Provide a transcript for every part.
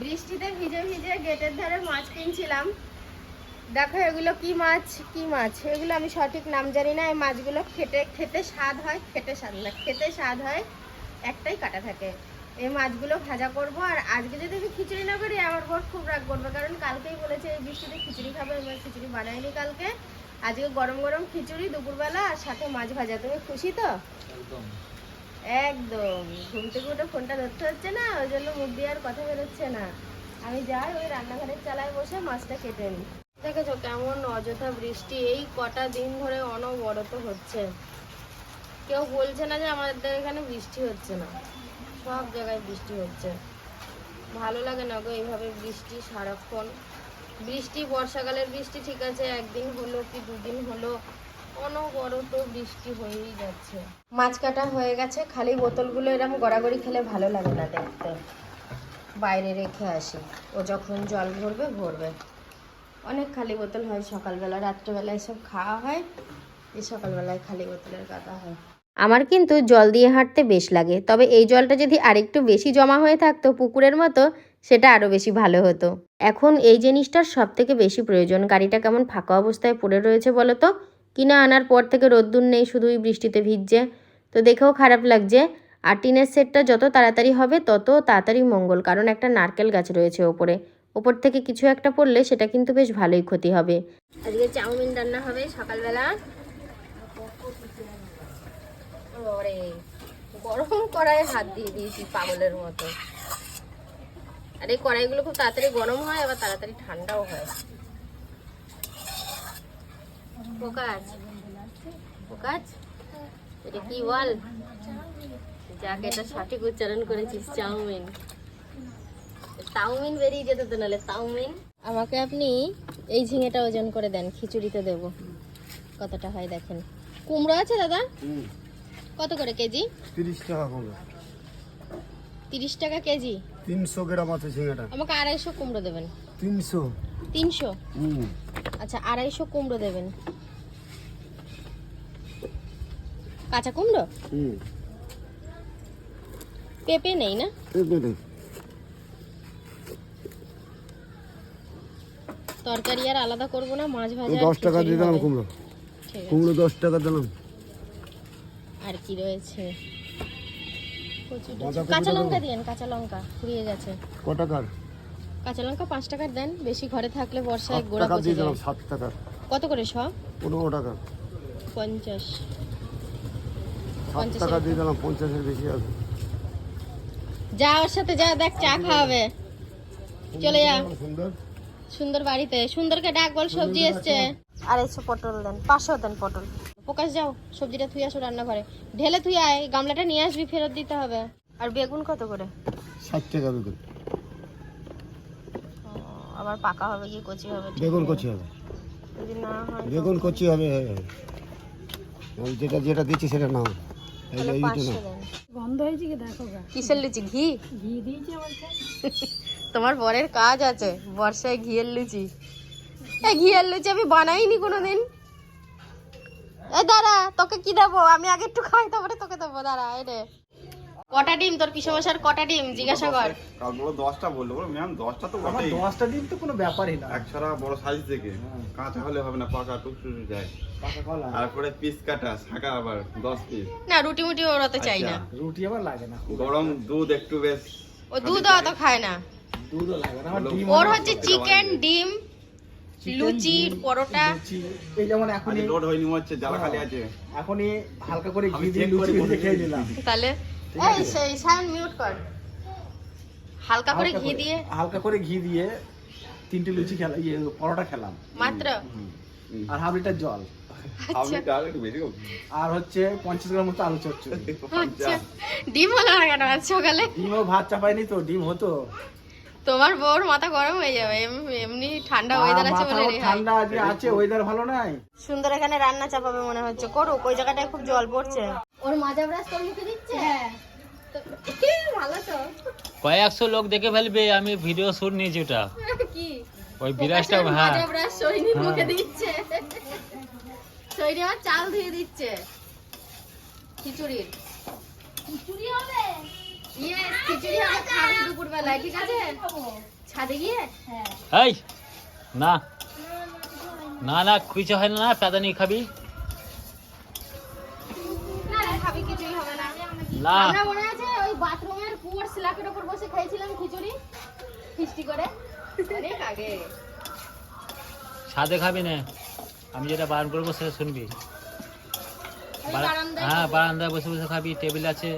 বৃষ্টিতে ভিজে ভিজে গেটের ধারে মাছ কিনছিলাম। দেখো এগুলো কি মাছ কি মাছ? এগুলো আমি সঠিক নাম জানি না। এই মাছগুলো খেতে খেতে স্বাদ হয়, খেতে স্বাদ না, খেতে স্বাদ হয়, একটাই কাটা থাকে। এই মাছগুলো ভাজা করব আর আজকে যদি আমি খিচুড়ি না করি, আমার বর খুব রাগ করবে। কারণ কালকেই বলেছে এই বৃষ্টিতে খিচুড়ি খাবে আমি খিচুড়ি বানাইনি কালকে। আজকে গরম গরম খিচুড়ি দুপুরবেলা আর সাথে মাছ ভাজা। তুমি খুশি তো? একদম। ঘুম থেকে উঠে ফোনটা ধরতে হচ্ছে না, ওই জন্য মুখ দিয়ে আর কথা বেরোচ্ছে না। আমি যাই, ওই রান্নাঘরের চালায় বসে মাছটা কেটে নিই। দেখেছ কেমন অযথা বৃষ্টি, এই কটা দিন ধরে অনবরত হচ্ছে। কেউ বলছে না যে আমাদের এখানে বৃষ্টি হচ্ছে না। সব জায়গায় বৃষ্টি হচ্ছে। ভালো লাগে না গো এইভাবে বৃষ্টি সারাক্ষণ। বৃষ্টি, বর্ষাকালের বৃষ্টি ঠিক আছে, একদিন হলো কি দুদিন হলো। অনবরত বৃষ্টি হয়েই যাচ্ছে। মাছ কাটা হয়ে গেছে, খালি বোতলগুলো এরকম গড়াগড়ি খেলে ভালো লাগে না দেখতে। বাইরে রেখে আসি, ও যখন জল ভরবে ভরবে। অনেক খালি বোতল হয়, সকালবেলা, রাত্রেবেলায় এসব খাওয়া হয়, এই সকালবেলায় খালি বোতলের কাটা হয়। আমার কিন্তু জল দিয়ে হাঁটতে বেশ লাগে, তবে এই জলটা যদি আরেকটু বেশি জমা হয়ে থাকতো পুকুরের মতো, সেটা আরও বেশি ভালো হতো। এখন এই জিনিসটার সব থেকে বেশি প্রয়োজন, গাড়িটা কেমন ফাঁকা অবস্থায় পড়ে রয়েছে বলো তো? কিনা আনার পর থেকে রোদ্দুর নেই, শুধুই বৃষ্টিতে ভিজছে। তো দেখেও খারাপ লাগছে। আর টিনের সেটটা যত তাড়াতাড়ি হবে, তত তাড়াতাড়ি মঙ্গল, কারণ একটা নারকেল গাছ রয়েছে ওপরে। ওপর থেকে কিছু একটা পড়লে সেটা কিন্তু বেশ ভালোই ক্ষতি হবে। আজকে চাউমিন রান্না হবে সকালবেলা। গরম কড়াইয়ে হাত দিয়ে দিয়েছি পাগলের মতো। আর এই কড়াইগুলো খুব তাড়াতাড়ি গরম হয়, আবার তাড়াতাড়ি ঠান্ডাও হয়। পোকাজ। এটা কি বল যাকে এটা সঠিক উচ্চারণ করেছিস চাউমিন। চাউমিন বেরিয়ে যেত তো নাহলে চাউমিন। আমাকে আপনি এই ঝিঙেটা ওজন করে দেন খিচুড়িতে দেব। কতটা হয় দেখেন। কুমড়ো আছে দাদা? কত করে কেজি? তিরিশ টাকা কমে তিরিশ টাকা কেজি? তিনশো গ্রাম আছে ঝিঙেটা। আমাকে আড়াইশো কুমড়ো দেবেন। তিনশো। তিনশো? আচ্ছা আড়াইশো কুমড়ো দেবেন। কাঁচা কুমড়ো? পেঁপে নেই না? তরকারি আর আলাদা করব না মাছ ভাজা দশ টাকা দিয়ে দিলাম কুমড়ো। কুমড়ো দশ টাকা দিলাম। আর কি রয়েছে? কচু কাঁচা লঙ্কা দিয়েন কাঁচা লঙ্কা ফুরিয়ে গেছে। ক টাকার কাঁচা লঙ্কা পাঁচ টাকার দেন বেশি ঘরে থাকলে বর্ষায় গোড়া পচে যায় সাত কত করে সব? পনেরো টাকা। পঞ্চাশ। সাত টাকা দিয়ে দিলাম পঞ্চাশের বেশি আছে যা ওর সাথে যা দেখ চা খাওয়াবে। চলে যা। সুন্দর সুন্দর। বাড়িতে। সুন্দরকে ডাক বল সবজি এসছে। আর আড়াইশো পটল দেন পাঁচশো দেন পটল। প্রকাশ যাও। সবজিটা থুই আসো রান্না করে ঢেলে থুই আয়। গামলাটা নিয়ে আসবি ফেরত দিতে হবে। আর বেগুন কত করে? ষাট টাকা বেগুন। আবার পাকা হবে কি কচি হবে? বেগুন কচি হবে। যদি না হয় বেগুন কচি হবে হ্যাঁ, হ্যাঁ। ওই যেটা যেটা দিচ্ছি সেটা নাও এই তাহলে যে এইটা পাঁচশো নাও দেন। গন্ধ হয়েছে কি? দেখো কিসের লুচি? ঘি? ঘি দিয়েছি তোমার বরের কাজ আছে বর্ষায় ঘিয়ের লুচি। এই ঘিয়ের লুচি আমি বানাইনি কোনোদিন। এ দাঁড়া তোকে কি দেবো? আমি আগে একটু খাই তারপরে তোকে দেবো। দাঁড়া এই রে কটা ডিম? তোর কটা ডিম? জিজ্ঞাসা কর। কালগুলো দশটা বলল। বলো ম্যাম দশটা তো দশটা দিন তো কোনো ব্যাপারই না। এক ছড়া বড় সাইজ থেকে। কাঁচা হলে হবে না পাকা টুকটুক যায়। পাকা কলা। তারপরে পিস কাটা শাঁকা আবার দশ পিস না রুটি মুটি ওরা তো চাই না। রুটি আবার লাগে না। গরম দুধ একটু বেশ ও দুধ অত খায় না। দুধও লাগে না। আমার ডিম ওর হচ্ছে চিকেন ডিম লুচি পরোটা। এই যেমন এখন লোড হয়নি হচ্ছে জ্বালা খালি আছে। এখনই হালকা করে ঘি দিয়ে লুচি খেয়ে নিলাম। তাহলে? এই সেই সাউন্ড মিউট কর। হালকা করে ঘি দিয়ে। হালকা করে ঘি দিয়ে তিনটে লুচি খেলা ইয়ে পরোটা খেলাম। মাত্র? আর হাফ লিটার জল। হোক। আর হচ্ছে পঞ্চাশ গ্রাম মতো আলু চচ্চড়ি। আচ্ছা। ডিম হলো না কেন আজ সকালে? ডিমও ভাত চাপাইনি তো ডিম হতো। তোমার বউর মাথা গরম হয়ে যাবে এম- এমনি ঠান্ডা ওয়েদার আছে বলে ঠান্ডা আজকে আছে ওয়েদার ভালো নাই? সুন্দর এখানে রান্না চাপাবে মনে হচ্ছে। করুক ওই জায়গাটায় খুব জল পড়ছে। ওর মাজা ব্রাশ তোর মুখে দিচ্ছে? তো- ভালো তো? কয়েকশো লোক দেখে ফেলবে আমি ভিডিও শুট নিয়েছি ওটা। কি? ওই বিরাজটা হ্যাঁ। মাজা ব্রাশ সৈনির মুখে দিচ্ছে। সৈনি আমার চাল ধুয়ে দিচ্ছে। খিচুড়ির খিচুড়ি হবে? ইয়ে খিচুড়ি হবে খাবে দুপুরবেলায় ঠিক আছে? ছাদে গিয়ে? হ্যাঁ না। না না কিছু হয় না প্যাদানি খাবি। না খাবি না। না। আমরা মনে আছে ওই বাথরুমের কুয়োর স্ল্যাপের উপর বসে খাইছিলাম খিচুড়ি ফিস্টি করে। অনেক আগে। সাদে খাবি না। আমি যেটা বারণ করব সেটা শুনবি। হ্যাঁ বারান্দায় বসে বসে খাবি টেবিল আছে।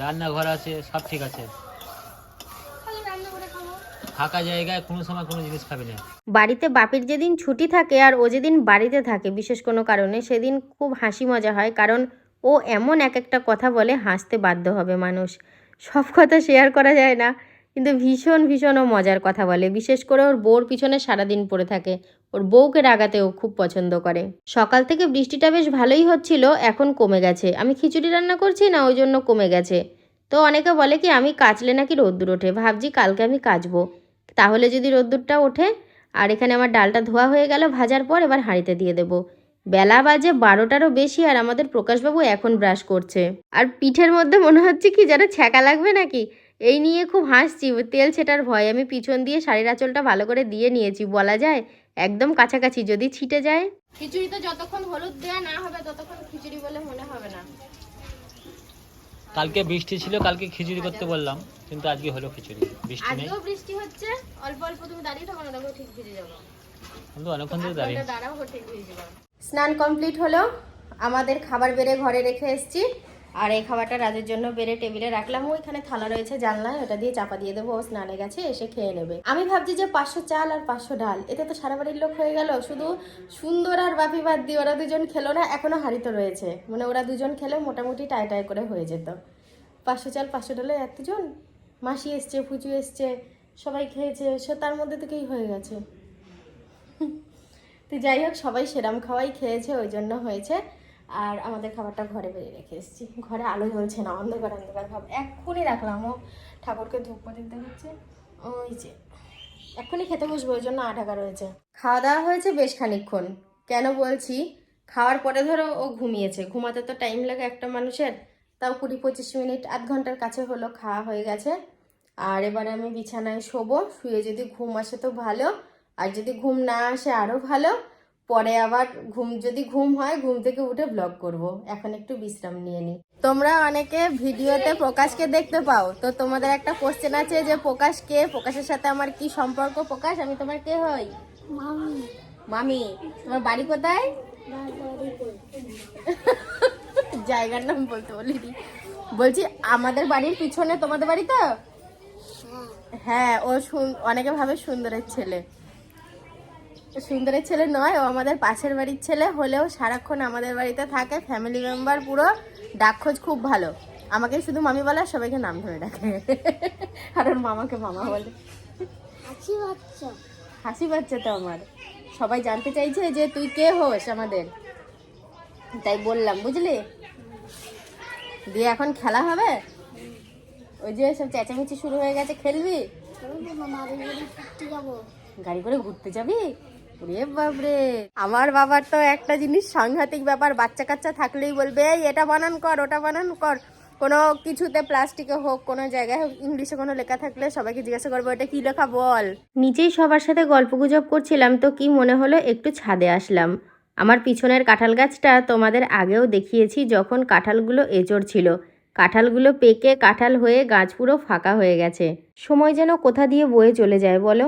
রান্নাঘর আছে সব ঠিক আছে। ফাঁকা জায়গায় কোনো সময় কোনো জিনিস খাবি না। বাড়িতে বাপির যেদিন ছুটি থাকে আর ও যেদিন বাড়িতে থাকে বিশেষ কোনো কারণে সেদিন খুব হাসি মজা হয় কারণ ও এমন এক একটা কথা বলে হাসতে বাধ্য হবে মানুষ। সব কথা শেয়ার করা যায় না কিন্তু ভীষণ ভীষণ ও মজার কথা বলে। বিশেষ করে ওর বোর পিছনে সারাদিন পড়ে থাকে। ওর বউকে রাগাতে ও খুব পছন্দ করে। সকাল থেকে বৃষ্টিটা বেশ ভালোই হচ্ছিল, এখন কমে গেছে। আমি খিচুড়ি রান্না করছি না, ওই জন্য কমে গেছে। তো অনেকে বলে কি, আমি কাচলে নাকি রোদ্দুর ওঠে? ভাবছি কালকে আমি কাচবো। তাহলে যদি রোদ্দুরটা ওঠে, আর এখানে আমার ডালটা ধোয়া হয়ে গেল ভাজার পর এবার হাঁড়িতে দিয়ে দেবো। বেলা বাজে বারোটারও বেশি আর আমাদের প্রকাশবাবু এখন ব্রাশ করছে। আর পিঠের মধ্যে মনে হচ্ছে কি, যেন ছ্যাঁকা লাগবে নাকি? এই নিয়ে খুব হাসছি। তেল ছেটার ভয়। আমি পিছন দিয়ে শাড়ির আঁচলটা ভালো করে দিয়ে নিয়েছি বলা যায়। একদম কাছাকাছি যদি ছিটে যায়। খিচুড়ি তো যতক্ষণ হলুদ দেওয়া না হবে ততক্ষণ খিচুড়ি বলে মনে হবে না। কালকে বৃষ্টি ছিল কালকে খিচুড়ি করতে বললাম কিন্তু আজকে হলো খিচুড়ি। বৃষ্টি নেই। আজকেও বৃষ্টি হচ্ছে। অল্প অল্প তুমি দাঁড়িয়ে থাকো না দেখো ঠিক ভিজে যাব। কিন্তু অনেকক্ষণ ধরে দাঁড়িয়ে। দাঁড়াও ঠিক ভিজে যাব। স্নান কমপ্লিট হলো। আমাদের খাবার বেড়ে ঘরে রেখে এসেছি। আর এই খাবারটা রাজের জন্য বেড়ে টেবিলে রাখলাম। ওইখানে থালা রয়েছে জানলায় ওটা দিয়ে চাপা দিয়ে দেবো, ও স্নানে গেছে, এসে খেয়ে নেবে। আমি ভাবছি যে পাঁচশো চাল আর পাঁচশো ডাল, এতে তো সারা বাড়ির লোক হয়ে গেল। শুধু সুন্দর আর বাপি বাদ দিয়ে ওরা দুজন খেলো না, এখনও হাড়িতে রয়েছে। মানে ওরা দুজন খেলে মোটামুটি টাই টাই করে হয়ে যেত। পাঁচশো চাল, পাঁচশো ডালে এতজন মাসি এসছে, ফুচু এসছে, সবাই খেয়েছে, সে তার মধ্যে থেকেই হয়ে গেছে। তো যাই হোক, সবাই সেরাম খাওয়াই খেয়েছে, ওই জন্য হয়েছে। আর আমাদের খাবারটা ঘরে বেরিয়ে রেখে এসেছি। ঘরে আলো জ্বলছে না, অন্ধকার অন্ধকার ভাব। এক্ষুনি রাখলাম, ও ঠাকুরকে ধূপ দিতে হচ্ছে। ওই যে, এক্ষুনি খেতে বসবো, ওই জন্য আটাকা রয়েছে। খাওয়া দাওয়া হয়েছে বেশ খানিকক্ষণ। কেন বলছি, খাওয়ার পরে ধরো ও ঘুমিয়েছে। ঘুমাতে তো টাইম লাগে একটা মানুষের। তাও কুড়ি পঁচিশ মিনিট, আধ ঘণ্টার কাছে হলো, খাওয়া হয়ে গেছে। আর এবারে আমি বিছানায় শোবো, শুয়ে যদি ঘুম আসে তো ভালো, আর যদি ঘুম না আসে আরও ভালো। পরে আবার ঘুম যদি ঘুম হয় ঘুম থেকে উঠে ব্লগ করব। এখন একটু বিশ্রাম নিয়ে নিই তোমরা অনেকে ভিডিওতে প্রকাশকে দেখতে পাও তো তোমাদের একটা কোশ্চেন আছে যে প্রকাশ কে? প্রকাশের সাথে আমার কি সম্পর্ক? প্রকাশ আমি তোমার কে হই? মামি। তোমার বাড়ি কোথায়? জায়গার নাম বলতে বলিনি। বলছি আমাদের বাড়ির পিছনে তোমাদের বাড়ি তো? হ্যাঁ ও সুন- অনেকে ভাবে সুন্দরের ছেলে। সুন্দরের ছেলে নয় ও আমাদের পাশের বাড়ির ছেলে। হলেও সারাক্ষণ আমাদের বাড়িতে থাকে ফ্যামিলি মেম্বার পুরো। ডাকখোঁজ খুব ভালো। আমাকে শুধু মামি বলে সবাইকে নাম ধরে ডাকে। আর ওর মামাকে মামা বলে। হাসি বাচ্চা। হাসি বাচ্চা তো আমার। সবাই জানতে চাইছে যে তুই কে হোস আমাদের। তাই বললাম বুঝলি? দিয়ে এখন খেলা হবে? ওই যে সব চেঁচামেচি শুরু হয়ে গেছে খেলবি? গাড়ি করে ঘুরতে যাবি? ওরে বাপরে। আমার বাবার তো একটা জিনিস সাংঘাতিক ব্যাপার বাচ্চা কাচ্চা থাকলেই বলবে "এই, এটা বানান কর ওটা বানান কর। কোনো কিছুতে প্লাস্টিকে হোক কোনো জায়গায় হোক ইংলিশে কোনো লেখা থাকলে সবাইকে জিজ্ঞাসা করব এটা কি লেখা? বল। নিচেই সবার সাথে গল্পগুজব করছিলাম তো কি মনে হলো একটু ছাদে আসলাম। আমার পিছনের কাঁঠাল গাছটা তোমাদের আগেও দেখিয়েছি যখন কাঁঠালগুলো এঁচড় ছিল। কাঁঠালগুলো পেকে কাঁঠাল হয়ে গাছ পুরো ফাঁকা হয়ে গেছে। সময় যেন কোথা দিয়ে বয়ে চলে যায় বলো?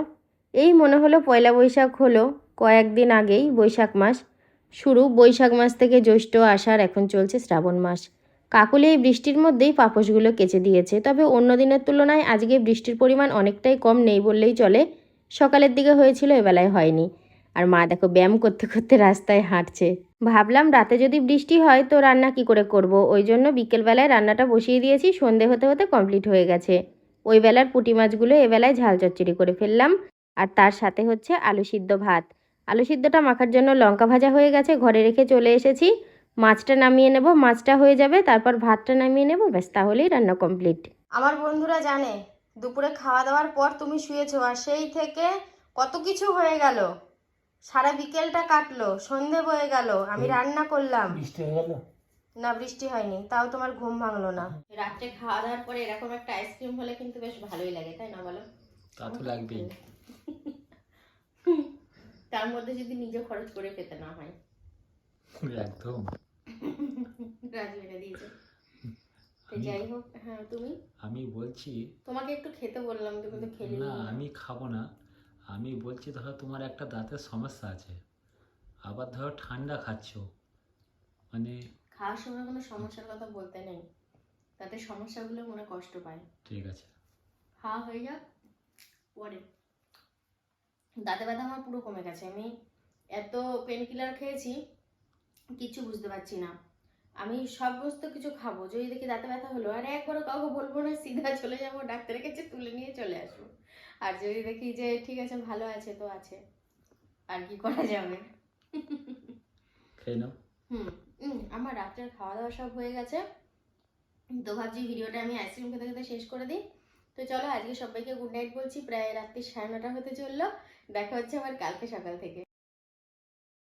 এই মনে হলো পয়লা বৈশাখ হলো। কয়েকদিন আগেই বৈশাখ মাস শুরু। বৈশাখ মাস থেকে জ্যৈষ্ঠ আষাঢ় এখন চলছে শ্রাবণ মাস। কাকুলি এই বৃষ্টির মধ্যেই পাপোশগুলো কেচে দিয়েছে। তবে অন্য দিনের তুলনায় আজকে বৃষ্টির পরিমাণ অনেকটাই কম নেই বললেই চলে। সকালের দিকে হয়েছিল, এবেলায় হয়নি। আর মা দেখো ব্যায়াম করতে করতে রাস্তায় হাঁটছে। ভাবলাম রাতে যদি বৃষ্টি হয় তো রান্না কি করে করব? ওই জন্য বিকেলবেলায় রান্নাটা বসিয়ে দিয়েছি, সন্ধে হতে হতে কমপ্লিট হয়ে গেছে। ওই বেলার পুঁটি মাছগুলো এবেলায় ঝাল চচ্চড়ি করে ফেললাম। আর তার সাথে হচ্ছে আলু সিদ্ধ ভাত। আলু সিদ্ধটা মাখার জন্য লঙ্কা ভাজা হয়ে গেছে ঘরে রেখে চলে এসেছি। মাছটা নামিয়ে নেব মাছটা হয়ে যাবে তারপর ভাতটা নামিয়ে নেব ব্যাস তাহলেই রান্না কমপ্লিট আমার বন্ধুরা জানে দুপুরে খাওয়া দাওয়ার পর তুমি শুয়েছো আর সেই থেকে কত কিছু হয়ে গেল। সারা বিকেলটা কাটলো সন্ধে বয়ে গেল আমি রান্না করলাম। বৃষ্টি হয়ে গেল? না বৃষ্টি হয়নি তাও তোমার ঘুম ভাঙলো না। রাত্রে খাওয়া দাওয়ার পরে এরকম একটা আইসক্রিম হলে কিন্তু বেশ ভালোই লাগে তাই না বলো? তা তো লাগবেই। তার মধ্যে যদি নিজে খরচ করে খেতে না হয়। একদম। দিয়েছে। যাই হোক হ্যাঁ তুমি? আমি বলছি তোমাকে একটু খেতে বললাম তুমি তো খেলে না। আমি খাব না। আমি বলছি ধরো তোমার একটা দাঁতের সমস্যা আছে। আবার ধরো ঠান্ডা খাচ্ছো। মানে খাওয়ার সময় কোনো সমস্যার কথা বলতে নেই। তাতে সমস্যাগুলো মনে কষ্ট পায়। ঠিক আছে। খাওয়া হয়ে যাক পরে। দাঁতে ব্যথা আমার পুরো কমে গেছে। আমি এত পেন কিলার খেয়েছি কিচ্ছু বুঝতে পারছি না। আমি সমস্ত কিছু খাব যদি দেখি দাঁতে ব্যথা হলো আর একবারও কাউকে বলব না সিধা চলে যাব ডাক্তারের কাছে তুলে নিয়ে চলে আসব। আর যদি দেখি যে ঠিক আছে ভালো আছে তো আছে। আর কি করা যাবে? খেয়ে নাও। হুম হুম আমার রাত্রের খাওয়া দাওয়া সব হয়ে গেছে। তো ভাবছি ভিডিওটা আমি আইসক্রিম খেতে খেতে শেষ করে দিই। তো চলো আজকে সবাইকে গুড নাইট বলছি। প্রায় রাত্রি সাড়ে নটা হতে চলল। দেখা হচ্ছে আবার কালকে সকাল থেকে।